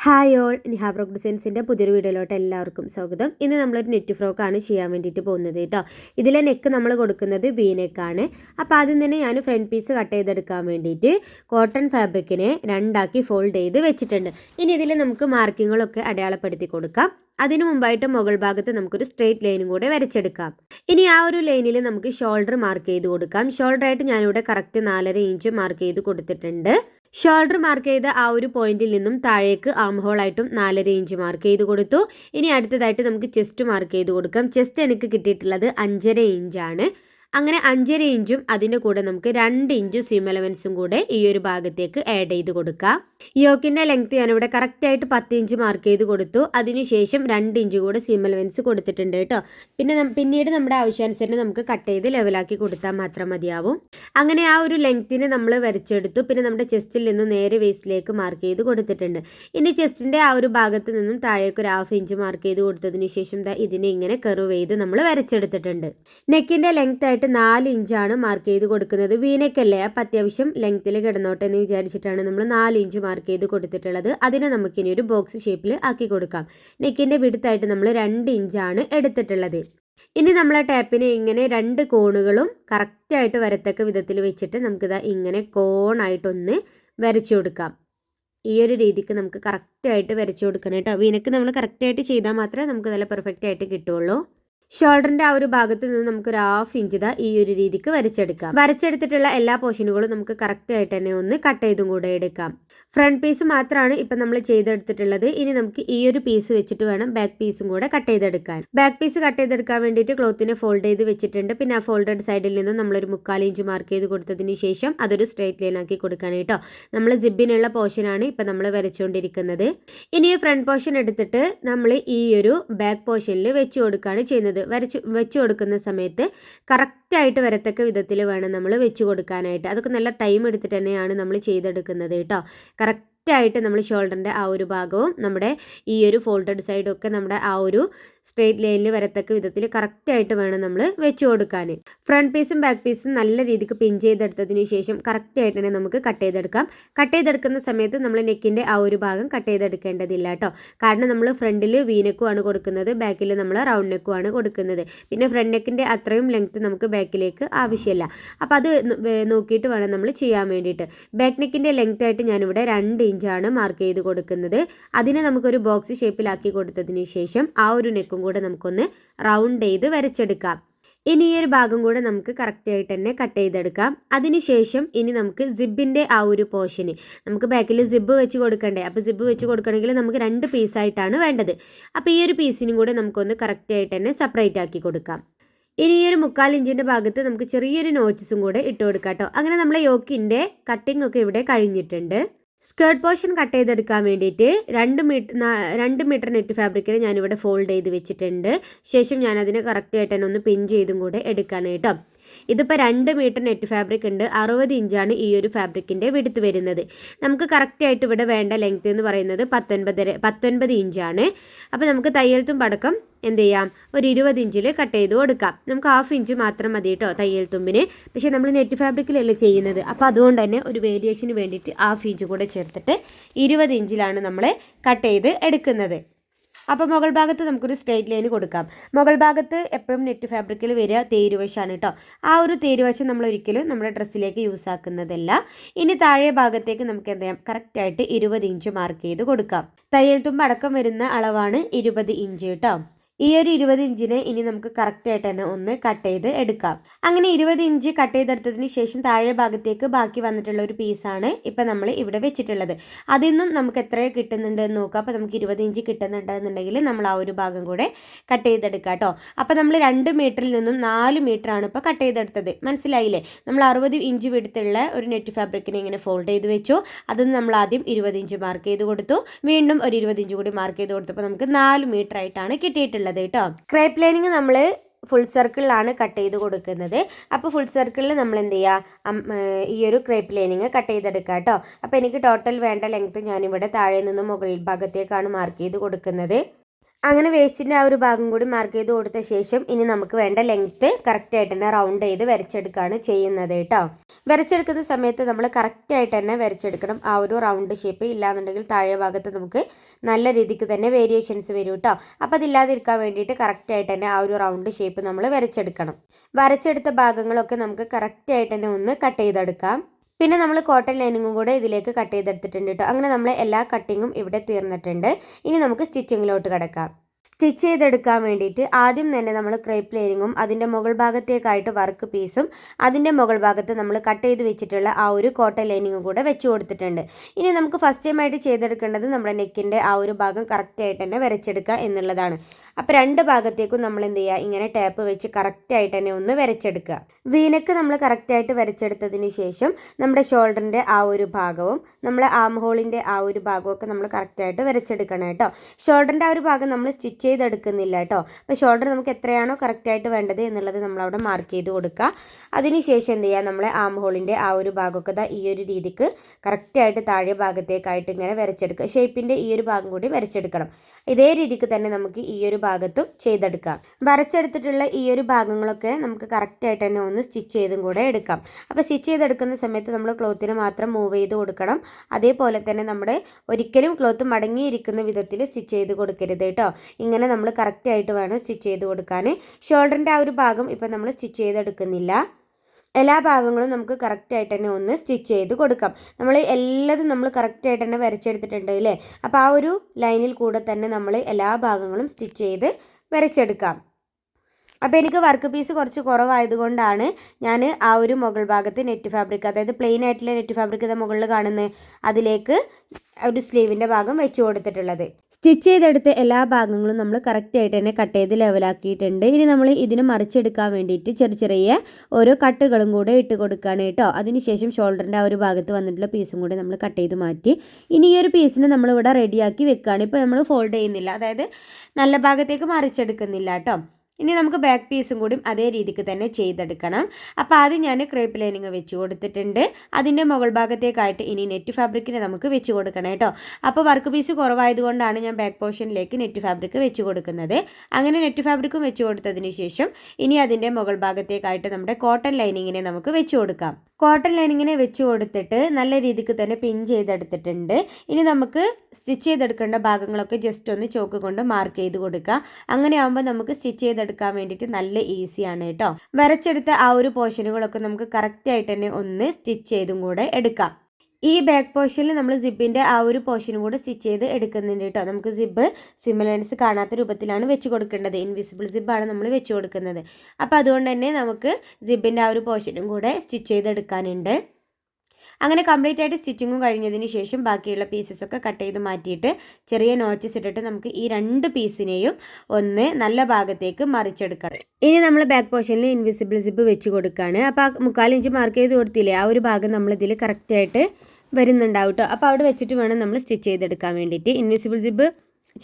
Hi all നിഹാബ്രോക്ക് ഡിസൈൻസിന്റെ പുതിയൊരു വീഡിയോയിലോട്ട് എല്ലാവർക്കും സ്വാഗതം. ഇന്ന് നമ്മളൊരു നെറ്റ് ഫ്രോക്കാണ് ചെയ്യാൻ വേണ്ടിയിട്ട് പോകുന്നത് കേട്ടോ. ഇതിലെ നെക്ക് നമ്മൾ കൊടുക്കുന്നത് വി നെക്കാണ് അപ്പോൾ ആദ്യം തന്നെ ഞാൻ ഫ്രണ്ട് പീസ് കട്ട് ചെയ്തെടുക്കാൻ വേണ്ടിയിട്ട് കോട്ടൺ ഫാബ്രിക്കിനെ രണ്ടാക്കി ഫോൾഡ് ചെയ്ത് വെച്ചിട്ടുണ്ട്. ഇനി ഇതിൽ നമുക്ക് മാർക്കിങ്ങുകളൊക്കെ അടയാളപ്പെടുത്തി കൊടുക്കാം. അതിനു മുമ്പായിട്ട് മുകൾ ഭാഗത്ത് നമുക്കൊരു സ്ട്രെയിറ്റ് ലൈനും കൂടെ വരച്ചെടുക്കാം. ഇനി ആ ഒരു ലൈനിൽ നമുക്ക് ഷോൾഡർ മാർക്ക് ചെയ്ത് കൊടുക്കാം. ഷോൾഡർ ആയിട്ട് ഞാനിവിടെ കറക്റ്റ് നാലര ഇഞ്ച് മാർക്ക് ചെയ്ത് കൊടുത്തിട്ടുണ്ട്. ഷോൾഡർ മാർക്ക് ചെയ്ത ആ ഒരു പോയിന്റിൽ നിന്നും താഴേക്ക് ആം ഹോളായിട്ടും നാലര ഇഞ്ച് മാർക്ക് ചെയ്ത് കൊടുത്തു. ഇനി അടുത്തതായിട്ട് നമുക്ക് ചെസ്റ്റ് മാർക്ക് ചെയ്ത് കൊടുക്കാം. ചെസ്റ്റ് എനിക്ക് കിട്ടിയിട്ടുള്ളത് അഞ്ചര ഇഞ്ചാണ്. അങ്ങനെ അഞ്ചര ഇഞ്ചും അതിന്റെ കൂടെ നമുക്ക് രണ്ട് ഇഞ്ച് സിം എലവൻസും കൂടെ ഈ ഒരു ഭാഗത്തേക്ക് ആഡ് ചെയ്ത് കൊടുക്കാം. യോക്കിന്റെ ലെങ്ത് ഞാനിവിടെ കറക്റ്റായിട്ട് പത്ത് ഇഞ്ച് മാർക്ക് ചെയ്ത് കൊടുത്തു. അതിനുശേഷം രണ്ട് ഇഞ്ച് കൂടെ സിം എലവൻസ് കൊടുത്തിട്ടുണ്ട് കേട്ടോ. പിന്നെ പിന്നീട് നമ്മുടെ ആവശ്യാനുസരണം നമുക്ക് കട്ട് ചെയ്ത് ലെവലാക്കി കൊടുത്താൽ മാത്രം മതിയാവും. അങ്ങനെ ആ ഒരു ലെങ്ത്തിന് നമ്മൾ വരച്ചെടുത്തു. പിന്നെ നമ്മുടെ ചെസ്റ്റിൽ നിന്നും നേരെ വേസ്റ്റിലേക്ക് മാർക്ക് ചെയ്ത് കൊടുത്തിട്ടുണ്ട്. ഇനി ചെസ്റ്റിന്റെ ആ ഒരു ഭാഗത്ത് നിന്നും താഴേക്ക് ഒരു ഹാഫ് ഇഞ്ച് മാർക്ക് ചെയ്ത് കൊടുത്തതിന് ശേഷം ഇതിനെ ഇങ്ങനെ കർവ് ചെയ്ത് നമ്മൾ വരച്ചെടുത്തിട്ടുണ്ട്. നെക്കിന്റെ ലെങ്ത് നാല് ഇഞ്ചാണ് മാർക്ക് ചെയ്ത് കൊടുക്കുന്നത്. വീനക്കല്ലേ അപ്പം അത്യാവശ്യം ലെങ്ത്തിൽ കിടന്നോട്ടെ എന്ന് വിചാരിച്ചിട്ടാണ് നമ്മൾ നാല് ഇഞ്ച് മാർക്ക് ചെയ്ത് കൊടുത്തിട്ടുള്ളത്. അതിനെ നമുക്കിനി ഒരു ബോക്സ് ഷേപ്പിൽ ആക്കി കൊടുക്കാം. നെക്കിന്റെ വിടുത്തായിട്ട് നമ്മൾ രണ്ട് ഇഞ്ചാണ് എടുത്തിട്ടുള്ളത്. ഇനി നമ്മൾ ടാപ്പിനെ ഇങ്ങനെ രണ്ട് കോണുകളും കറക്റ്റായിട്ട് വരത്തക്ക വിധത്തിൽ വെച്ചിട്ട് നമുക്കിതാ ഇങ്ങനെ കോണായിട്ടൊന്ന് വരച്ചു കൊടുക്കാം. ഈ ഒരു രീതിക്ക് നമുക്ക് കറക്റ്റായിട്ട് വരച്ചു കൊടുക്കണം കേട്ടോ. വീനക്ക് നമ്മൾ കറക്റ്റായിട്ട് ചെയ്താൽ മാത്രമേ നമുക്ക് നല്ല പെർഫെക്റ്റ് ആയിട്ട് കിട്ടുള്ളൂ. ഷോൾഡറിന്റെ ആ ഒരു ഭാഗത്ത് നിന്ന് നമുക്ക് ഒരു ഹാഫ് ഇഞ്ച് ഇതാ ഈ ഒരു രീതിക്ക് വരച്ചെടുക്കാം. വരച്ചെടുത്തിട്ടുള്ള എല്ലാ പോർഷനുകളും നമുക്ക് കറക്റ്റ് ആയിട്ട് തന്നെ ഒന്ന് കട്ട് ചെയ്തും കൂടെ എടുക്കാം. ഫ്രണ്ട് പീസ് മാത്രമാണ് ഇപ്പം നമ്മൾ ചെയ്തെടുത്തിട്ടുള്ളത്. ഇനി നമുക്ക് ഈ ഒരു പീസ് വെച്ചിട്ട് വേണം ബാക്ക് പീസും കൂടെ കട്ട് ചെയ്തെടുക്കാൻ. ബാക്ക് പീസ് കട്ട് ചെയ്തെടുക്കാൻ വേണ്ടിയിട്ട് ക്ലോത്തിനെ ഫോൾഡ് ചെയ്ത് വെച്ചിട്ടുണ്ട്. പിന്നെ ആ ഫോൾഡഡ് സൈഡിൽ നിന്ന് നമ്മളൊരു മുക്കാൽ ഇഞ്ച് മാർക്ക് ചെയ്ത് കൊടുത്തതിന് ശേഷം അതൊരു സ്ട്രൈറ്റ് ലൈൻ ആക്കി കൊടുക്കാൻ കേട്ടോ. നമ്മൾ ജിബിനുള്ള പോർഷനാണ് ഇപ്പം നമ്മൾ വരച്ചുകൊണ്ടിരിക്കുന്നത് ഇനി ഫ്രണ്ട് പോർഷൻ എടുത്തിട്ട് നമ്മൾ ഈ ഒരു ബാക്ക് പോർഷനിൽ വെച്ച് കൊടുക്കുകയാണ് ചെയ്യുന്നത്. വരച്ച് വെച്ച് കൊടുക്കുന്ന സമയത്ത് കറക്റ്റായിട്ട് വരത്തക്ക വിധത്തിൽ വേണം നമ്മൾ വെച്ച് കൊടുക്കാനായിട്ട്. അതൊക്കെ നല്ല ടൈം എടുത്തിട്ട് തന്നെയാണ് നമ്മൾ ചെയ്തെടുക്കുന്നത് കേട്ടോ. കറക്റ്റായിട്ട് നമ്മൾ ഷോൾഡറിന്റെ ആ ഒരു ഭാഗവും നമ്മുടെ ഈ ഒരു ഫോൾഡഡ് സൈഡും ഒക്കെ നമ്മുടെ ആ ഒരു സ്ട്രെയിറ്റ് ലൈനിൽ വരത്തക്ക വിധത്തിൽ കറക്റ്റായിട്ട് വേണം നമ്മൾ വെച്ച് കൊടുക്കാൻ ഫ്രണ്ട് പീസും ബാക്ക് പീസും നല്ല രീതിക്ക് പിൻ ചെയ്തെടുത്തതിന് ശേഷം കറക്റ്റായിട്ട് തന്നെ നമുക്ക് കട്ട് ചെയ്തെടുക്കാം. കട്ട് ചെയ്തെടുക്കുന്ന സമയത്ത് നമ്മൾ നെക്കിന്റെ ആ ഒരു ഭാഗം കട്ട് ചെയ്തെടുക്കേണ്ടതില്ല കേട്ടോ കാരണം നമ്മൾ ഫ്രണ്ടിൽ വീനക്കുമാണ് കൊടുക്കുന്നത് ബാക്കിൽ നമ്മൾ റൗണ്ട് നെക്കുമാണ് കൊടുക്കുന്നത്. പിന്നെ ഫ്രണ്ട് നെക്കിന്റെ അത്രയും ലെങ്ത്ത് നമുക്ക് ബാക്കിലേക്ക് ആവശ്യമില്ല അപ്പോൾ അത് നോക്കിയിട്ട് വേണം നമ്മൾ ചെയ്യാൻ വേണ്ടിയിട്ട്. ബാക്ക് നെക്കിന്റെ ലെങ്ത് ആയിട്ട് ഞാനിവിടെ രണ്ട് ഇഞ്ചാണ് മാർക്ക് ചെയ്ത് കൊടുക്കുന്നത്. അതിനെ നമുക്കൊരു ബോക്സ് ഷേപ്പിലാക്കി കൊടുത്തതിന് ശേഷം ആ ഒരു നെക്ക് ഭാഗത്തേക്കും കൂടെ നമുക്കൊന്ന് റൗണ്ട് ചെയ്ത് വരച്ചെടുക്കാം. ഇനി ഈ ഒരു ഭാഗം കൂടെ നമുക്ക് കറക്റ്റായിട്ട് തന്നെ കട്ട് ചെയ്തെടുക്കാം. അതിനുശേഷം ഇനി നമുക്ക് സിബിന്റെ ആ ഒരു പോർഷന് നമുക്ക് ബാക്കിൽ സിബ് വെച്ച് കൊടുക്കണ്ടേ? അപ്പോൾ സിബ് വെച്ച് കൊടുക്കണമെങ്കിൽ നമുക്ക് രണ്ട് പീസായിട്ടാണ് വേണ്ടത്. അപ്പോൾ ഈ ഒരു പീസിനും കൂടെ നമുക്കൊന്ന് കറക്റ്റായിട്ട് തന്നെ സെപ്പറേറ്റ് ആക്കി കൊടുക്കാം. ഇനി ഈ ഒരു മുക്കാൽ ഇഞ്ചിന്റെ ഭാഗത്ത് നമുക്ക് ചെറിയൊരു നോച്ചസും കൂടെ ഇട്ട് കൊടുക്കാം കേട്ടോ അങ്ങനെ നമ്മളെ യോക്കിന്റെ കട്ടിംഗ് ഒക്കെ ഇവിടെ കഴിഞ്ഞിട്ടുണ്ട്. സ്കേർട്ട് പോർഷൻ കട്ട് ചെയ്തെടുക്കാൻ വേണ്ടിയിട്ട് രണ്ട് മീറ്റർ രണ്ട് മീറ്റർ നെറ്റ് ഫാബ്രിക്കിനെ ഞാനിവിടെ ഫോൾഡ് ചെയ്ത് വെച്ചിട്ടുണ്ട്. ശേഷം ഞാനതിനെ കറക്റ്റായിട്ട് തന്നെ ഒന്ന് പിൻ ചെയ്തും കൂടെ എടുക്കാണ് കേട്ടോ. ഇതിപ്പോൾ രണ്ട് മീറ്റർ നെറ്റ് ഫാബ്രിക് ഉണ്ട്. അറുപത് ഇഞ്ചാണ് ഈ ഒരു ഫാബ്രിക്കിന്റെ വിടുത്ത് വരുന്നത്. നമുക്ക് കറക്റ്റായിട്ട് ഇവിടെ വേണ്ട ലെങ്ത് എന്ന് പറയുന്നത് പത്തൊൻപതര പത്തൊൻപത് ഇഞ്ചാണ്. അപ്പോൾ നമുക്ക് തയ്യൽത്തും പടക്കം എന്ത് ചെയ്യാം? ഒരു ഇരുപത് ഇഞ്ചിൽ കട്ട് ചെയ്ത് കൊടുക്കാം. നമുക്ക് ഹാഫ് ഇഞ്ച് മാത്രം മതി കേട്ടോ തയ്യൽ തുമ്പിന്. പക്ഷേ നമ്മൾ നെറ്റ് ഫാബ്രിക്കിലല്ലേ ചെയ്യുന്നത്. അപ്പോൾ അതുകൊണ്ട് തന്നെ ഒരു വേരിയേഷന് വേണ്ടിയിട്ട് ഹാഫ് ഇഞ്ച് കൂടെ ചേർത്തിട്ട് ഇരുപത് ഇഞ്ചിലാണ് നമ്മൾ കട്ട് ചെയ്ത് എടുക്കുന്നത്. അപ്പോൾ മുകൾ ഭാഗത്ത് നമുക്കൊരു സ്ട്രൈറ്റ് ലൈൻ കൊടുക്കാം. മുകൾ ഭാഗത്ത് എപ്പോഴും നെറ്റ് ഫാബ്രിക്കിൽ വരിക തേരുവശമാണ് കേട്ടോ ആ ഒരു തേരുവശം നമ്മൾ ഒരിക്കലും നമ്മുടെ ഡ്രസ്സിലേക്ക് യൂസ് ആക്കുന്നതല്ല. ഇനി താഴെ ഭാഗത്തേക്ക് നമുക്ക് എന്ത് ചെയ്യാം? കറക്റ്റായിട്ട് ഇരുപത് ഇഞ്ച് മാർക്ക് ചെയ്ത് കൊടുക്കാം. തയ്യൽ തുമ്പ് അടക്കം വരുന്ന അളവാണ് ഇരുപത് ഇഞ്ച് കേട്ടോ ഈ ഒരു ഇരുപത് ഇഞ്ചിനെ ഇനി നമുക്ക് കറക്റ്റായിട്ട് തന്നെ ഒന്ന് കട്ട് ചെയ്ത് എടുക്കാം. അങ്ങനെ ഇരുപത് ഇഞ്ച് കട്ട് ചെയ്തെടുത്തതിന് ശേഷം താഴെ ഭാഗത്തേക്ക് ബാക്കി വന്നിട്ടുള്ള ഒരു പീസാണ് ഇപ്പം നമ്മൾ ഇവിടെ വെച്ചിട്ടുള്ളത്. അതിൽ നിന്നും നമുക്ക് എത്ര കിട്ടുന്നുണ്ട് എന്ന് നോക്കാം. അപ്പോൾ നമുക്ക് ഇരുപത് ഇഞ്ച് കിട്ടുന്നുണ്ടെന്നുണ്ടെങ്കിൽ നമ്മൾ ആ ഒരു ഭാഗം കൂടെ കട്ട് ചെയ്തെടുക്കാം കേട്ടോ. അപ്പോൾ നമ്മൾ രണ്ട് മീറ്ററിൽ നിന്നും നാല് ആണ് ഇപ്പോൾ കട്ട് ചെയ്തെടുത്തത്. മനസ്സിലായില്ലേ? നമ്മൾ അറുപത് ഇഞ്ച് വിടുത്തുള്ള ഒരു നെറ്റ് ഫാബ്രിക്കിനെ ഇങ്ങനെ ഫോൾഡ് ചെയ്ത് വെച്ചു. അതിന് നമ്മൾ ആദ്യം ഇരുപത് ഇഞ്ച് മാർക്ക് ചെയ്ത് കൊടുത്തു. വീണ്ടും ഒരു ഇരുപത് ഇഞ്ച് കൂടി മാർക്ക് ചെയ്ത് കൊടുത്തപ്പോൾ നമുക്ക് നാല് മീറ്റർ ആയിട്ടാണ് കിട്ടിയിട്ടുള്ളത്. ഉള്ളത് കേട്ടോ. ക്രേപ്പ് ലൈനിങ് നമ്മൾ ഫുൾ സർക്കിളിലാണ് കട്ട് ചെയ്ത് കൊടുക്കുന്നത്. അപ്പോൾ ഫുൾ സർക്കിളിൽ നമ്മൾ എന്ത് ചെയ്യുക ഈ ഒരു ക്രേപ്പ് ലൈനിങ് കട്ട് ചെയ്തെടുക്കുക കേട്ടോ. അപ്പോൾ എനിക്ക് ടോട്ടൽ വേണ്ട ലെങ്ത്ത് ഞാനിവിടെ താഴെ നിന്ന് മുകളിൽ ഭാഗത്തേക്കാണ് മാർക്ക് ചെയ്ത് കൊടുക്കുന്നത്. അങ്ങനെ വേസ്റ്റിന്റെ ആ ഒരു ഭാഗം കൂടി മാർക്ക് ചെയ്ത് കൊടുത്ത ശേഷം ഇനി നമുക്ക് വേണ്ട ലെങ്ത്ത് കറക്റ്റായിട്ട് തന്നെ റൗണ്ട് ചെയ്ത് വരച്ചെടുക്കുകയാണ് ചെയ്യുന്നത് കേട്ടോ. വരച്ചെടുക്കുന്ന സമയത്ത് നമ്മൾ കറക്റ്റായിട്ട് തന്നെ വരച്ചെടുക്കണം. ആ ഒരു റൗണ്ട് ഷേപ്പ് ഇല്ലാന്നുണ്ടെങ്കിൽ താഴെ ഭാഗത്ത് നമുക്ക് നല്ല രീതിക്ക് തന്നെ വേരിയേഷൻസ് വരും കേട്ടോ. അപ്പോൾ അതില്ലാതിരിക്കാൻ വേണ്ടിയിട്ട് കറക്റ്റായിട്ട് തന്നെ ആ ഒരു റൗണ്ട് ഷേപ്പ് നമ്മൾ വരച്ചെടുക്കണം. വരച്ചെടുത്ത ഭാഗങ്ങളൊക്കെ നമുക്ക് കറക്റ്റായിട്ട് തന്നെ ഒന്ന് കട്ട് ചെയ്തെടുക്കാം. പിന്നെ നമ്മൾ കോട്ടൺ ലൈനിങ്ങും കൂടെ ഇതിലേക്ക് കട്ട് ചെയ്തെടുത്തിട്ടുണ്ട് കേട്ടോ അങ്ങനെ നമ്മൾ എല്ലാ കട്ടിങ്ങും ഇവിടെ തീർന്നിട്ടുണ്ട്. ഇനി നമുക്ക് സ്റ്റിച്ചിങ്ങിലോട്ട് കിടക്കാം. സ്റ്റിച്ച് ചെയ്തെടുക്കാൻ വേണ്ടിയിട്ട് ആദ്യം തന്നെ നമ്മൾ ക്രേപ്പ് ലൈനിങ്ങും അതിന്റെ മുകൾ ഭാഗത്തേക്കായിട്ട് വർക്ക് പീസും അതിന്റെ മുകൾ ഭാഗത്ത് നമ്മൾ കട്ട് ചെയ്ത് വെച്ചിട്ടുള്ള ആ ഒരു കോട്ടൺ ലൈനിങ്ങും കൂടെ വെച്ച് കൊടുത്തിട്ടുണ്ട്. ഇനി നമുക്ക് ഫസ്റ്റ് ടൈമായിട്ട് ചെയ്തെടുക്കേണ്ടത് നമ്മുടെ നെക്കിന്റെ ആ ഒരു ഭാഗം കറക്റ്റായിട്ട് തന്നെ വരച്ചെടുക്കുക എന്നുള്ളതാണ്. അപ്പോൾ രണ്ട് ഭാഗത്തേക്കും നമ്മൾ എന്ത് ചെയ്യുക? ഇങ്ങനെ ടാപ്പ് വെച്ച് കറക്റ്റായിട്ട് തന്നെ ഒന്ന് വരച്ചെടുക്കുക. വീനക്ക് നമ്മൾ കറക്റ്റായിട്ട് വരച്ചെടുത്തതിന് ശേഷം നമ്മുടെ ഷോൾഡറിന്റെ ആ ഒരു ഭാഗവും നമ്മൾ ആം ഹോളിന്റെ ആ ഒരു ഭാഗവും ഒക്കെ നമ്മൾ കറക്റ്റായിട്ട് വരച്ചെടുക്കണം കേട്ടോ. ഷോൾഡറിന്റെ ആ ഒരു ഭാഗം നമ്മൾ സ്റ്റിച്ച് ചെയ്തെടുക്കുന്നില്ല കേട്ടോ. അപ്പോൾ ഷോൾഡർ നമുക്ക് എത്രയാണോ കറക്റ്റായിട്ട് വേണ്ടത് എന്നുള്ളത് നമ്മളവിടെ മാർക്ക് ചെയ്ത് കൊടുക്കുക. അതിനുശേഷം എന്ത് ചെയ്യുക? നമ്മളെ ആം ഹോളിന്റെ ആ ഒരു ഭാഗമൊക്കെ ദാ ഈ ഒരു രീതിക്ക് കറക്റ്റായിട്ട് താഴെ ഭാഗത്തേക്കായിട്ട് ഇങ്ങനെ വരച്ചെടുക്കുക. ഷേപ്പിന്റെ ഈ ഒരു ഭാഗം കൂടി വരച്ചെടുക്കണം. ഇതേ രീതിക്ക് തന്നെ നമുക്ക് ഈ ഒരു ഭാഗത്തും ചെയ്തെടുക്കാം. വരച്ചെടുത്തിട്ടുള്ള ഈ ഒരു ഭാഗങ്ങളൊക്കെ നമുക്ക് കറക്റ്റായിട്ട് തന്നെ ഒന്ന് സ്റ്റിച്ച് ചെയ്തും കൂടെ എടുക്കാം. അപ്പോൾ സ്റ്റിച്ച് ചെയ്തെടുക്കുന്ന സമയത്ത് നമ്മൾ ക്ലോത്തിന് മാത്രം മൂവ് ചെയ്ത് കൊടുക്കണം. അതേപോലെ തന്നെ നമ്മുടെ ഒരിക്കലും ക്ലോത്ത് മടങ്ങിയിരിക്കുന്ന വിധത്തിൽ സ്റ്റിച്ച് ചെയ്ത് കൊടുക്കരുത് കേട്ടോ. ഇങ്ങനെ നമ്മൾ കറക്റ്റായിട്ട് വേണം സ്റ്റിച്ച് ചെയ്ത് കൊടുക്കാൻ ഷോൾഡറിന്റെ ആ ഒരു ഭാഗം ഇപ്പം നമ്മൾ സ്റ്റിച്ച് ചെയ്തെടുക്കുന്നില്ല. എല്ലാ ഭാഗങ്ങളും നമുക്ക് കറക്റ്റായിട്ട് തന്നെ ഒന്ന് സ്റ്റിച്ച് ചെയ്ത് കൊടുക്കാം. നമ്മൾ എല്ലാതും നമ്മൾ കറക്റ്റായിട്ട് തന്നെ വരച്ചെടുത്തിട്ടുണ്ട് അല്ലേ? അപ്പോൾ ആ ഒരു ലൈനിൽ കൂടെ തന്നെ നമ്മൾ എല്ലാ ഭാഗങ്ങളും സ്റ്റിച്ച് ചെയ്ത് വരച്ചെടുക്കാം. അപ്പോൾ എനിക്ക് വർക്ക് പീസ് കുറച്ച് കുറവായതുകൊണ്ടാണ് ഞാൻ ആ ഒരു മുകൾ ഭാഗത്ത് നെറ്റ് ഫാബ്രിക് അതായത് പ്ലെയിൻ ആയിട്ടുള്ള നെറ്റ് ഫാബ്രിക് ഇതാ മുകളിൽ കാണുന്നത് അതിലേക്ക് ഒരു സ്ലീവിന്റെ ഭാഗം വെച്ച് കൊടുത്തിട്ടുള്ളത്. സ്റ്റിച്ച് ചെയ്തെടുത്ത എല്ലാ ഭാഗങ്ങളും നമ്മൾ കറക്റ്റായിട്ട് തന്നെ കട്ട് ചെയ്ത് ലെവലാക്കിയിട്ടുണ്ട് ഇനി നമ്മൾ ഇതിന് മറിച്ചെടുക്കാൻ വേണ്ടിയിട്ട് ചെറിയ ചെറിയ ഓരോ കട്ടുകളും കൂടെ ഇട്ട് കൊടുക്കുകയാണ് കേട്ടോ. അതിനുശേഷം ഷോൾഡറിന്റെ ആ ഒരു ഭാഗത്ത് വന്നിട്ടുള്ള പീസും കൂടെ നമ്മൾ കട്ട് ചെയ്ത് മാറ്റി. ഇനി ഈ ഒരു പീസിനെ നമ്മളിവിടെ റെഡിയാക്കി വെക്കുകയാണ് ഇപ്പോൾ നമ്മൾ ഫോൾഡ് ചെയ്യുന്നില്ല. അതായത് നല്ല ഭാഗത്തേക്ക് മറിച്ചെടുക്കുന്നില്ല കേട്ടോ. ഇനി നമുക്ക് ബാക്ക് പീസും കൂടി അതേ രീതിക്ക് തന്നെ ചെയ്തെടുക്കണം. അപ്പോൾ ആദ്യം ഞാൻ ക്രേപ്പ് ലൈനിങ് വെച്ച് കൊടുത്തിട്ടുണ്ട്. അതിന്റെ മുകൾ ഭാഗത്തേക്കായിട്ട് ഇനി നെറ്റ് ഫാബ്രിക്കിനെ നമുക്ക് വെച്ച് കൊടുക്കണം കേട്ടോ. അപ്പോൾ വർക്ക് പീസ് കുറവായതുകൊണ്ടാണ് ഞാൻ ബാക്ക് പോർഷനിലേക്ക് നെറ്റ് ഫാബ്രിക് വെച്ച് കൊടുക്കുന്നത്. അങ്ങനെ നെറ്റ് ഫാബ്രിക്കും വെച്ച് കൊടുത്തതിന് ശേഷം ഇനി അതിന്റെ മുകൾ ഭാഗത്തേക്കായിട്ട് നമ്മുടെ കോട്ടൺ ലൈനിങ്ങിനെ നമുക്ക് വെച്ച് കൊടുക്കാം. കോട്ടൺ ലൈനിങ്ങിനെ വെച്ച് കൊടുത്തിട്ട് നല്ല രീതിക്ക് തന്നെ പിൻ ചെയ്തെടുത്തിട്ടുണ്ട്. ഇനി നമുക്ക് സ്റ്റിച്ച് ചെയ്തെടുക്കേണ്ട ഭാഗങ്ങളൊക്കെ ജസ്റ്റ് ഒന്ന് ചോക്ക് കൊണ്ട് മാർക്ക് ചെയ്ത് കൊടുക്കുക അങ്ങനെ ആകുമ്പോൾ നമുക്ക് സ്റ്റിച്ച് ചെയ്തെടുക്കാൻ വേണ്ടിയിട്ട് നല്ല ഈസിയാണ് കേട്ടോ. വരച്ചെടുത്ത ആ ഒരു പോർഷനുകളൊക്കെ നമുക്ക് കറക്റ്റായിട്ട് തന്നെ ഒന്ന് സ്റ്റിച്ച് ചെയ്തും കൂടെ എടുക്കാം. ഈ ബാക്ക് പോർഷനിൽ നമ്മൾ സിബിന്റെ ആ ഒരു പോർഷനും കൂടെ സ്റ്റിച്ച് ചെയ്ത് എടുക്കുന്നുണ്ട് കേട്ടോ. നമുക്ക് സിബ് സിമിലൻസ് കാണാത്ത രൂപത്തിലാണ് വെച്ച് കൊടുക്കേണ്ടത്. ഇൻവിസിബിൾ സിബാണ് നമ്മൾ വെച്ച് കൊടുക്കുന്നത്. അപ്പോൾ അതുകൊണ്ട് തന്നെ നമുക്ക് സിബിന്റെ ആ ഒരു പോർഷനും കൂടെ സ്റ്റിച്ച് ചെയ്തെടുക്കാനുണ്ട്. അങ്ങനെ കംപ്ലീറ്റ് ആയിട്ട് സ്റ്റിച്ചിങ്ങും കഴിഞ്ഞതിന് ശേഷം ബാക്കിയുള്ള പീസസ് ഒക്കെ കട്ട് ചെയ്ത് മാറ്റിയിട്ട് ചെറിയ നോച്ചസ് ഇട്ടിട്ട് നമുക്ക് ഈ രണ്ട് പീസിനെയും ഒന്ന് നല്ല ഭാഗത്തേക്ക് മറിച്ചെടുക്കണം. ഇനി നമ്മൾ ബാക്ക് പോർഷനിൽ ഇൻവിസിബിൾ സിബ് വെച്ച് കൊടുക്കുകയാണ് അപ്പോൾ ആ മുക്കാൽ ഇഞ്ച് മാർക്ക് ചെയ്ത് കൊടുത്തില്ലേ? ആ ഒരു ഭാഗം നമ്മളിതിൽ കറക്റ്റായിട്ട് വരുന്നുണ്ടാവും കേട്ടോ അപ്പോൾ അവിടെ വെച്ചിട്ട് വേണം നമ്മൾ സ്റ്റിച്ച് ചെയ്തെടുക്കാൻ വേണ്ടിയിട്ട്. ഇൻവിസിബിൾ സിബ്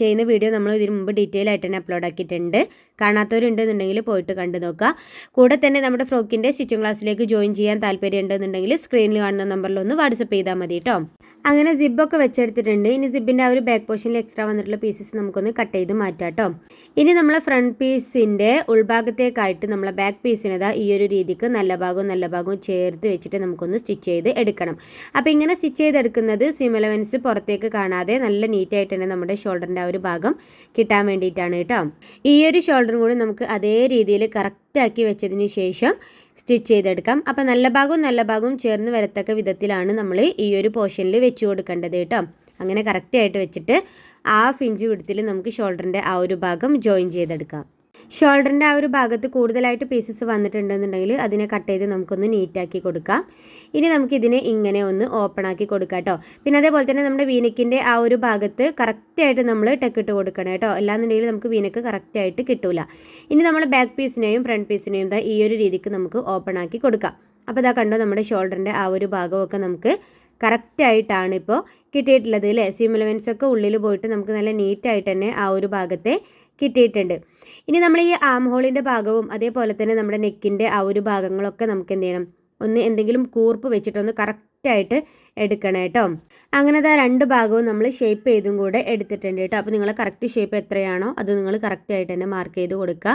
ചെയ്യുന്ന വീഡിയോ നമ്മൾ ഇതിന് മുമ്പ് ഡീറ്റെയിൽ ആയിട്ട് തന്നെ അപ്ലോഡ് ആക്കിയിട്ടുണ്ട്. കാണാത്തവരുണ്ടെന്നുണ്ടെങ്കിൽ പോയിട്ട് കണ്ടു നോക്കുക. കൂടെ തന്നെ നമ്മുടെ ഫ്രോക്കിന്റെ സ്റ്റിച്ചിങ് ക്ലാസ്സിലേക്ക് ജോയിൻ ചെയ്യാൻ താല്പര്യം ഉണ്ടെന്നുണ്ടെങ്കിൽ സ്ക്രീനിൽ കാണുന്ന നമ്പറിൽ ഒന്ന് വാട്സപ്പ് ചെയ്താൽ മതി കേട്ടോ അങ്ങനെ സിബൊക്കെ വെച്ചെടുത്തിട്ടുണ്ട്. ഇനി സിബിന്റെ ആ ഒരു ബാക്ക് പോർഷനിൽ എക്സ്ട്രാ വന്നിട്ടുള്ള പീസസ് നമുക്കൊന്ന് കട്ട് ചെയ്ത് മാറ്റാം കേട്ടോ ഇനി നമ്മളെ ഫ്രണ്ട് പീസിന്റെ ഉൾഭാഗത്തേക്കായിട്ട് നമ്മളെ ബാക്ക് പീസിനതാ ഈ ഒരു രീതിക്ക് നല്ല ഭാഗവും നല്ല ഭാഗവും ചേർത്ത് വെച്ചിട്ട് നമുക്കൊന്ന് സ്റ്റിച്ച് ചെയ്ത് എടുക്കണം. അപ്പോൾ ഇങ്ങനെ സ്റ്റിച്ച് ചെയ്തെടുക്കുന്നത് സിമലവൻസ് പുറത്തേക്ക് കാണാതെ നല്ല നീറ്റായിട്ട് തന്നെ നമ്മുടെ ഷോൾഡറിന്റെ ആ ഒരു ഭാഗം കിട്ടാൻ വേണ്ടിയിട്ടാണ് കേട്ടോ ഈ ഒരു ഷോൾഡറും കൂടി നമുക്ക് അതേ രീതിയിൽ കറക്റ്റാക്കി വെച്ചതിന് ശേഷം സ്റ്റിച്ച് ചെയ്തെടുക്കാം. അപ്പോൾ നല്ല ഭാഗവും നല്ല ഭാഗവും ചേർന്ന് വരത്തക്ക വിധത്തിലാണ് നമ്മൾ ഈ ഒരു പോർഷനിൽ വെച്ച് കൊടുക്കേണ്ടത് കേട്ടോ. അങ്ങനെ കറക്റ്റായിട്ട് വെച്ചിട്ട് ഹാഫ് ഇഞ്ച് വിടത്തിൽ നമുക്ക് ഷോൾഡറിന്റെ ആ ഒരു ഭാഗം ജോയിൻ ചെയ്തെടുക്കാം. ഷോൾഡറിന്റെ ആ ഒരു ഭാഗത്ത് കൂടുതലായിട്ട് പീസസ് വന്നിട്ടുണ്ടെന്നുണ്ടെങ്കിൽ അതിനെ കട്ട് ചെയ്ത് നമുക്കൊന്ന് നീറ്റാക്കി കൊടുക്കാം. ഇനി നമുക്കിതിനെ ഇങ്ങനെ ഒന്ന് ഓപ്പൺ ആക്കി കൊടുക്കാം കേട്ടോ പിന്നെ അതേപോലെ തന്നെ നമ്മുടെ വീനക്കിന്റെ ആ ഒരു ഭാഗത്ത് കറക്റ്റായിട്ട് നമ്മൾ ടെക്കിട്ട് കൊടുക്കണം കേട്ടോ അല്ലാന്നുണ്ടെങ്കിൽ നമുക്ക് വീനക്ക് കറക്റ്റായിട്ട് കിട്ടില്ല ഇനി നമ്മൾ ബാക്ക് പീസിനെയും ഫ്രണ്ട് പീസിനെയും ഈ ഒരു രീതിക്ക് നമുക്ക് ഓപ്പൺ ആക്കി കൊടുക്കാം. അപ്പോൾ ഇതാ കണ്ടോ നമ്മുടെ ഷോൾഡറിന്റെ ആ ഒരു ഭാഗമൊക്കെ നമുക്ക് കറക്റ്റായിട്ടാണ് ഇപ്പോൾ കിട്ടിയിട്ടുള്ളത് അല്ലേ സിമുലവൻസ് ഒക്കെ ഉള്ളിൽ പോയിട്ട് നമുക്ക് നല്ല നീറ്റായിട്ട് തന്നെ ആ ഒരു ഭാഗത്തെ കിട്ടിയിട്ടുണ്ട്. ഇനി നമ്മൾ ഈ ആം ഹോളിന്റെ ഭാഗവും അതേപോലെ തന്നെ നമ്മുടെ നെക്കിന്റെ ആ ഒരു ഭാഗങ്ങളൊക്കെ നമുക്ക് എന്ത് ചെയ്യണം? ഒന്ന് എന്തെങ്കിലും കൂർപ്പ് വെച്ചിട്ടൊന്ന് കറക്റ്റായിട്ട് എടുക്കണം കേട്ടോ അങ്ങനെ അതാ രണ്ട് ഭാഗവും നമ്മൾ ഷേപ്പ് ചെയ്തും കൂടെ എടുത്തിട്ടുണ്ട് കേട്ടോ അപ്പോൾ നിങ്ങൾ കറക്റ്റ് ഷേപ്പ് എത്രയാണോ അത് നിങ്ങൾ കറക്റ്റ് ആയിട്ട് തന്നെ മാർക്ക് ചെയ്ത് കൊടുക്കുക.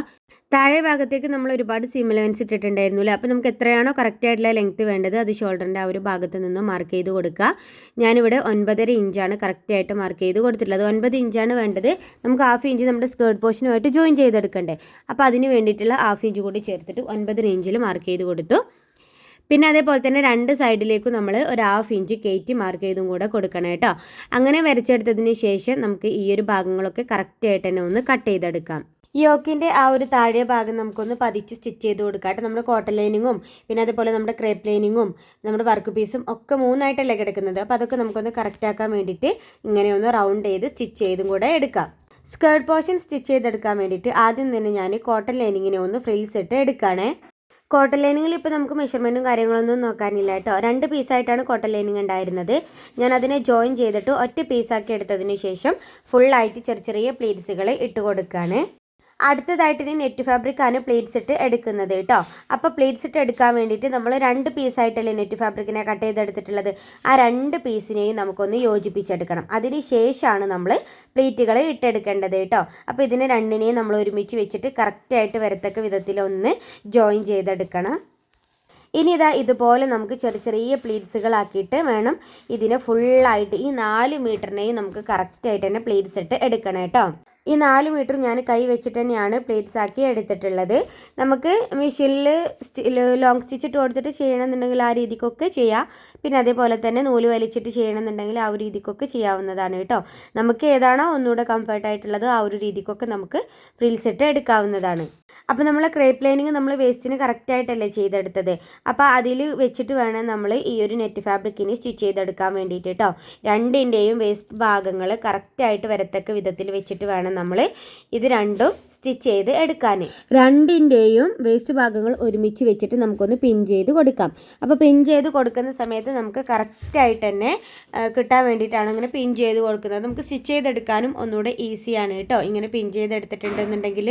താഴെ ഭാഗത്തേക്ക് നമ്മൾ ഒരുപാട് സീം ഇട്ടിട്ടുണ്ടായിരുന്നു അല്ലേ അപ്പോൾ നമുക്ക് എത്രയാണോ കറക്റ്റ് ആയിട്ടുള്ള ലെങ്ത്ത് വേണ്ടത് അത് ഷോൾഡറിന്റെ ആ ഒരു ഭാഗത്ത് നിന്ന് മാർക്ക് ചെയ്ത് കൊടുക്കുക. ഞാനിവിടെ ഒൻപതര ഇഞ്ചാണ് കറക്റ്റ് ആയിട്ട് മാർക്ക് ചെയ്ത് കൊടുത്തിട്ടുള്ളത്. ഒൻപത് ഇഞ്ചാണ് വേണ്ടത്. നമുക്ക് ഹാഫ് ഇഞ്ച് നമ്മുടെ സ്കേർട്ട് പോർഷനുമായിട്ട് ജോയിൻ ചെയ്തെടുക്കണ്ടേ. അപ്പോൾ അതിന് വേണ്ടിയിട്ടുള്ള ഹാഫ് ഇഞ്ച് കൂടി ചേർത്തിട്ട് ഒൻപതര ഇഞ്ചിൽ മാർക്ക് ചെയ്ത് കൊടുത്തു. പിന്നെ അതേപോലെ തന്നെ രണ്ട് സൈഡിലേക്കും നമ്മൾ ഒരു ഹാഫ് ഇഞ്ച് കയറ്റി മാർക്ക് ചെയ്തും കൂടെ കൊടുക്കണം കേട്ടോ. അങ്ങനെ വരച്ചെടുത്തതിന് ശേഷം നമുക്ക് ഈ ഒരു ഭാഗങ്ങളൊക്കെ കറക്റ്റ് ആയിട്ട് തന്നെ ഒന്ന് കട്ട് ചെയ്തെടുക്കാം. യോക്കിന്റെ ആ ഒരു താഴെ ഭാഗം നമുക്കൊന്ന് പതിച്ച് സ്റ്റിച്ച് ചെയ്ത് കൊടുക്കാം കേട്ടോ. നമ്മുടെ കോട്ടൺ ലൈനിങ്ങും പിന്നെ അതുപോലെ നമ്മുടെ ക്രേപ്പ് ലൈനിങ്ങും നമ്മുടെ വർക്ക് പീസും ഒക്കെ മൂന്നായിട്ടല്ലേ കിടക്കുന്നത്. അപ്പോൾ അതൊക്കെ നമുക്കൊന്ന് കറക്റ്റ് ആക്കാൻ വേണ്ടിയിട്ട് ഇങ്ങനെ ഒന്ന് റൗണ്ട് ചെയ്ത് സ്റ്റിച്ച് ചെയ്തും കൂടെ എടുക്കാം. സ്കേർട്ട് പോർഷൻ സ്റ്റിച്ച് ചെയ്തെടുക്കാൻ വേണ്ടിയിട്ട് ആദ്യം തന്നെ ഞാൻ കോട്ടൺ ലൈനിങ്ങിനെ ഒന്ന് ഫ്രിൽസ് ഇട്ട് എടുക്കുകയാണേ കോട്ടൺ ലൈനിങ്ങിൽ ഇപ്പോൾ നമുക്ക് മെഷർമെന്റും കാര്യങ്ങളൊന്നും നോക്കാനില്ല കേട്ടോ. രണ്ട് പീസായിട്ടാണ് കോട്ടൺ ലൈനിങ് ഉണ്ടായിരുന്നത്. ഞാൻ അതിനെ ജോയിൻ ചെയ്തിട്ട് ഒറ്റ പീസാക്കി എടുത്തതിന് ശേഷം ഫുള്ളായിട്ട് ചെറിയ ചെറിയ പ്ലീറ്റ്സുകൾ ഇട്ട് കൊടുക്കുകയാണ് അടുത്തതായിട്ട് ഇനി നെറ്റ് ഫാബ്രിക് ആണ് പ്ലേറ്റ്സ് ഇട്ട് എടുക്കുന്നത് കേട്ടോ. അപ്പോൾ പ്ലേറ്റ്സ് ഇട്ട് എടുക്കാൻ വേണ്ടിയിട്ട് നമ്മൾ രണ്ട് പീസായിട്ടല്ലേ നെറ്റ് ഫാബ്രിക്കിനെ കട്ട് ചെയ്തെടുത്തിട്ടുള്ളത്. ആ രണ്ട് പീസിനെയും നമുക്കൊന്ന് യോജിപ്പിച്ചെടുക്കണം. അതിന് ശേഷമാണ് നമ്മൾ പ്ലേറ്റുകൾ ഇട്ടെടുക്കേണ്ടത് കേട്ടോ. അപ്പോൾ ഇതിനെ രണ്ടിനെയും നമ്മൾ ഒരുമിച്ച് വെച്ചിട്ട് കറക്റ്റായിട്ട് വരത്തക്ക വിധത്തിൽ ഒന്ന് ജോയിൻ ചെയ്തെടുക്കണം. ഇനി ഇതാ ഇതുപോലെ നമുക്ക് ചെറിയ ചെറിയ പ്ലീറ്റ്സുകളാക്കിയിട്ട് വേണം ഇതിനെ ഫുള്ളായിട്ട് ഈ നാല് മീറ്ററിനെയും നമുക്ക് കറക്റ്റായിട്ട് തന്നെ പ്ലീറ്റ്സ് ഇട്ട് എടുക്കണം കേട്ടോ. ഈ നാല് മീറ്റർ ഞാൻ കൈ വെച്ചിട്ട് തന്നെയാണ് പ്ലേറ്റ്സ് ആക്കി എടുത്തിട്ടുള്ളത്. നമുക്ക് മെഷീനിൽ ലോങ് സ്റ്റിച്ച് ഇട്ട് കൊടുത്തിട്ട് ചെയ്യണമെന്നുണ്ടെങ്കിൽ ആ രീതിക്കൊക്കെ ചെയ്യാം. പിന്നെ അതേപോലെ തന്നെ നൂൽ വലിച്ചിട്ട് ചെയ്യണമെന്നുണ്ടെങ്കിൽ ആ ഒരു രീതിക്കൊക്കെ ചെയ്യാവുന്നതാണ് കേട്ടോ. നമുക്ക് ഏതാണോ ഒന്നുകൂടെ കംഫർട്ടായിട്ടുള്ളത് ആ ഒരു രീതിക്കൊക്കെ നമുക്ക് ഫ്രിൽസ് ഇട്ട് എടുക്കാവുന്നതാണ്. അപ്പോൾ നമ്മൾ ക്രേപ്പ് ലൈനിങ് നമ്മൾ വേസ്റ്റിന് കറക്റ്റായിട്ടല്ലേ ചെയ്തെടുത്തത്? അപ്പോൾ അതിൽ വെച്ചിട്ട് വേണം നമ്മൾ ഈ ഒരു നെറ്റ് ഫാബ്രിക്കിന് സ്റ്റിച്ച് ചെയ്തെടുക്കാൻ വേണ്ടിയിട്ട് കേട്ടോ. രണ്ടിന്റെയും വേസ്റ്റ് ഭാഗങ്ങൾ കറക്റ്റായിട്ട് വരത്തക്ക വിധത്തിൽ വെച്ചിട്ട് വേണം നമ്മൾ ഇത് രണ്ടും സ്റ്റിച്ച് ചെയ്ത് എടുക്കാൻ. രണ്ടിന്റെയും വേസ്റ്റ് ഭാഗങ്ങൾ ഒരുമിച്ച് വെച്ചിട്ട് നമുക്കൊന്ന് പിൻ ചെയ്ത് കൊടുക്കാം. അപ്പോൾ പിൻ ചെയ്ത് കൊടുക്കുന്ന സമയത്ത് നമുക്ക് കറക്റ്റായിട്ട് തന്നെ കിട്ടാൻ വേണ്ടിയിട്ടാണ് ഇങ്ങനെ പിൻ ചെയ്ത് കൊടുക്കുന്നത്. നമുക്ക് സ്റ്റിച്ച് ചെയ്തെടുക്കാനും ഒന്നുകൂടെ ഈസിയാണ് കേട്ടോ. ഇങ്ങനെ പിൻ ചെയ്തെടുത്തിട്ടുണ്ടെന്നുണ്ടെങ്കിൽ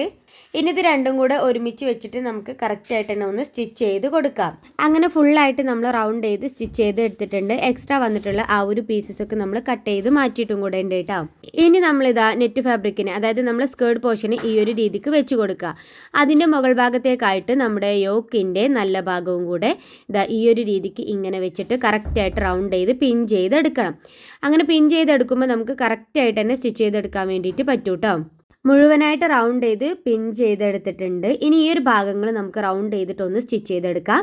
ഇനി ഇത് രണ്ടും കൂടെ ഒരുമിച്ച് വെച്ചിട്ട് നമുക്ക് കറക്റ്റായിട്ട് തന്നെ ഒന്ന് സ്റ്റിച്ച് ചെയ്ത് കൊടുക്കാം. അങ്ങനെ ഫുള്ളായിട്ട് നമ്മൾ റൗണ്ട് ചെയ്ത് സ്റ്റിച്ച് ചെയ്ത് എടുത്തിട്ടുണ്ട്. എക്സ്ട്രാ വന്നിട്ടുള്ള ആ ഒരു പീസസ് ഒക്കെ നമ്മൾ കട്ട് ചെയ്ത് മാറ്റിയിട്ടും കൂടെ ഉണ്ട് കേട്ടോ. ഇനി നമ്മളിതാ നെറ്റ് ഫാബ്രിക്കിന് അതായത് നമ്മൾ സ്കേർട്ട് പോർഷന് ഈ ഒരു രീതിക്ക് വെച്ച് കൊടുക്കുക. അതിന്റെ മുകൾ ഭാഗത്തേക്കായിട്ട് നമ്മുടെ യോക്കിന്റെ നല്ല ഭാഗവും കൂടെ ഇതാ ഈ ഒരു രീതിക്ക് ഇങ്ങനെ വെച്ചിട്ട് കറക്റ്റായിട്ട് റൗണ്ട് ചെയ്ത് പിൻ ചെയ്തെടുക്കണം. അങ്ങനെ പിൻ ചെയ്തെടുക്കുമ്പോൾ നമുക്ക് കറക്റ്റായിട്ട് തന്നെ സ്റ്റിച്ച് ചെയ്തെടുക്കാൻ വേണ്ടിയിട്ട് പറ്റൂ കേട്ടോ. മുഴുവനായിട്ട് റൗണ്ട് ചെയ്ത് പിൻ ചെയ്തെടുത്തിട്ടുണ്ട്. ഇനി ഈ ഒരു ഭാഗങ്ങൾ നമുക്ക് റൗണ്ട് ചെയ്തിട്ടൊന്ന് സ്റ്റിച്ച് ചെയ്തെടുക്കാം.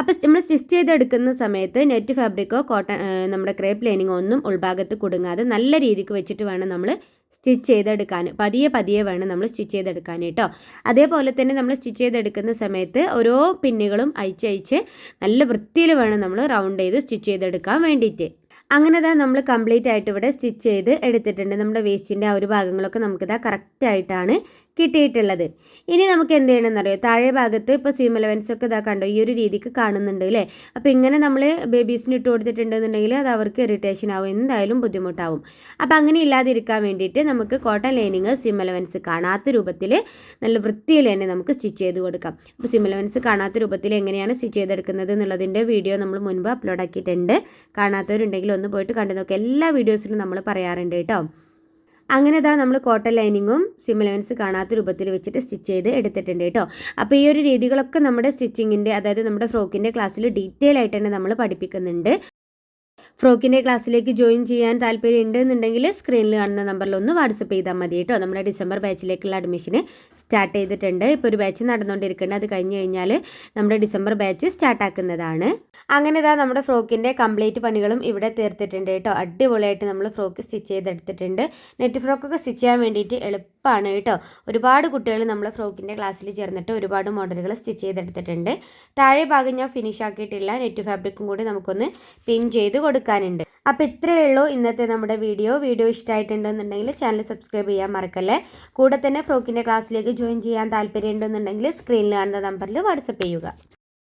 അപ്പോൾ നമ്മൾ സ്റ്റിച്ച് ചെയ്തെടുക്കുന്ന സമയത്ത് നെറ്റ് ഫാബ്രിക്കോ കോട്ടൺ നമ്മുടെ ക്രേപ്പ് ലൈനിങ്ങോ ഒന്നും ഉൾഭാഗത്ത് കുടുങ്ങാതെ നല്ല രീതിക്ക് വെച്ചിട്ട് വേണം നമ്മൾ സ്റ്റിച്ച് ചെയ്തെടുക്കാൻ. പതിയെ പതിയെ വേണം നമ്മൾ സ്റ്റിച്ച് ചെയ്തെടുക്കാൻ കേട്ടോ. അതേപോലെ തന്നെ നമ്മൾ സ്റ്റിച്ച് ചെയ്തെടുക്കുന്ന സമയത്ത് ഓരോ പിന്നുകളും അയച്ചയച്ച് നല്ല വൃത്തിയിൽ വേണം നമ്മൾ റൗണ്ട് ചെയ്ത് സ്റ്റിച്ച് ചെയ്തെടുക്കാൻ വേണ്ടിയിട്ട്. അങ്ങനെ ഇതാ നമ്മൾ കംപ്ലീറ്റ് ആയിട്ട് ഇവിടെ സ്റ്റിച്ച് ചെയ്ത് എടുത്തിട്ടുണ്ട്. നമ്മുടെ വേസ്റ്റിന്റെ ആ ഒരു ഭാഗങ്ങളൊക്കെ നമുക്കിതാ കറക്റ്റായിട്ടാണ് കിട്ടിയിട്ടുള്ളത്. ഇനി നമുക്ക് എന്ത് ചെയ്യണമെന്നറിയോ? താഴെ ഭാഗത്ത് ഇപ്പോൾ സീം അലവൻസ് ഒക്കെ ഇതാ കണ്ടോ? ഈ ഒരു രീതിക്ക് കാണുന്നുണ്ട് അല്ലേ അപ്പോൾ ഇങ്ങനെ നമ്മൾ ബേബീസിന് ഇട്ട് കൊടുത്തിട്ടുണ്ടെന്നുണ്ടെങ്കിൽ അത് അവർക്ക് ഇറിറ്റേഷൻ ആവും. എന്തായാലും ബുദ്ധിമുട്ടാവും. അപ്പോൾ അങ്ങനെ ഇല്ലാതിരിക്കാൻ വേണ്ടിയിട്ട് നമുക്ക് കോട്ടൺ ലൈനിങ് സിം അലവൻസ് കാണാത്ത രൂപത്തിൽ നല്ല വൃത്തിയിൽ തന്നെ നമുക്ക് സ്റ്റിച്ച് ചെയ്ത് കൊടുക്കാം. അപ്പോൾ സിം അലവൻസ് കാണാത്ത രൂപത്തിൽ എങ്ങനെയാണ് സ്റ്റിച്ച് ചെയ്തെടുക്കുന്നത് എന്നുള്ളതിന്റെ വീഡിയോ നമ്മൾ മുൻപ് അപ്ലോഡ് ആക്കിയിട്ടുണ്ട്. കാണാത്തവരുണ്ടെങ്കിൽ ഒന്ന് പോയിട്ട് കണ്ടു നോക്കുക എല്ലാ വീഡിയോസിലും നമ്മൾ പറയാറുണ്ട് കേട്ടോ. അങ്ങനെ ഇതാ നമ്മൾ കോട്ടൺ ലൈനിങ്ങും സിമിലവൻസ് കാണാത്ത രൂപത്തിൽ വെച്ചിട്ട് സ്റ്റിച്ച് ചെയ്ത് എടുത്തിട്ടുണ്ട് കേട്ടോ. അപ്പോൾ ഈ ഒരു രീതികളൊക്കെ നമ്മുടെ സ്റ്റിച്ചിങ്ങിന്റെ അതായത് നമ്മുടെ ഫ്രോക്കിന്റെ ക്ലാസ്സിൽ ഡീറ്റെയിൽ ആയിട്ട് തന്നെ നമ്മൾ പഠിപ്പിക്കുന്നുണ്ട്. ഫ്രോക്കിന്റെ ക്ലാസ്സിലേക്ക് ജോയിൻ ചെയ്യാൻ താല്പര്യം ഉണ്ടെന്നുണ്ടെങ്കിൽ സ്ക്രീനിൽ കാണുന്ന നമ്പറിൽ ഒന്ന് വാട്സപ്പ് ചെയ്താൽ മതി കേട്ടോ. നമ്മുടെ ഡിസംബർ ബാച്ചിലേക്കുള്ള അഡ്മിഷന് സ്റ്റാർട്ട് ചെയ്തിട്ടുണ്ട്. ഇപ്പോൾ ഒരു ബാച്ച് നടന്നുകൊണ്ടിരിക്കുന്നത് അത് കഴിഞ്ഞ് കഴിഞ്ഞാൽ നമ്മുടെ ഡിസംബർ ബാച്ച് സ്റ്റാർട്ടാക്കുന്നതാണ് അങ്ങനെ ഇതാ നമ്മുടെ ഫ്രോക്കിന്റെ കംപ്ലീറ്റ് പണികളും ഇവിടെ തീർത്തിട്ടുണ്ട് കേട്ടോ. അടിപൊളിയായിട്ട് നമ്മൾ ഫ്രോക്ക് സ്റ്റിച്ച് ചെയ്തെടുത്തിട്ടുണ്ട്. നെറ്റ് ഫ്രോക്കൊക്കെ സ്റ്റിച്ച് ചെയ്യാൻ വേണ്ടിയിട്ട് എളുപ്പമാണ് കേട്ടോ. ഒരുപാട് കുട്ടികൾ നമ്മൾ ഫ്രോക്കിന്റെ ക്ലാസ്സിൽ ചേർന്നിട്ട് ഒരുപാട് മോഡലുകൾ സ്റ്റിച്ച് ചെയ്തെടുത്തിട്ടുണ്ട്. താഴെ ഭാഗം ഞാൻ ഫിനിഷ് ആക്കിയിട്ടില്ല. നെറ്റ് ഫാബ്രിക്കും കൂടി നമുക്കൊന്ന് പിൻ ചെയ്ത് കൊടുക്കാനുണ്ട്. അപ്പോൾ ഇത്രയേ ഉള്ളൂ ഇന്നത്തെ നമ്മുടെ വീഡിയോ. വീഡിയോ ഇഷ്ടമായിട്ടുണ്ടെന്നുണ്ടെങ്കിൽ ചാനൽ സബ്സ്ക്രൈബ് ചെയ്യാൻ മറക്കല്ലേ? കൂടെ തന്നെ ഫ്രോക്കിന്റെ ക്ലാസ്സിലേക്ക് ജോയിൻ ചെയ്യാൻ താല്പര്യം ഉണ്ടെന്നുണ്ടെങ്കിൽ സ്ക്രീനിൽ കാണുന്ന നമ്പറിൽ വാട്സപ്പ് ചെയ്യുക.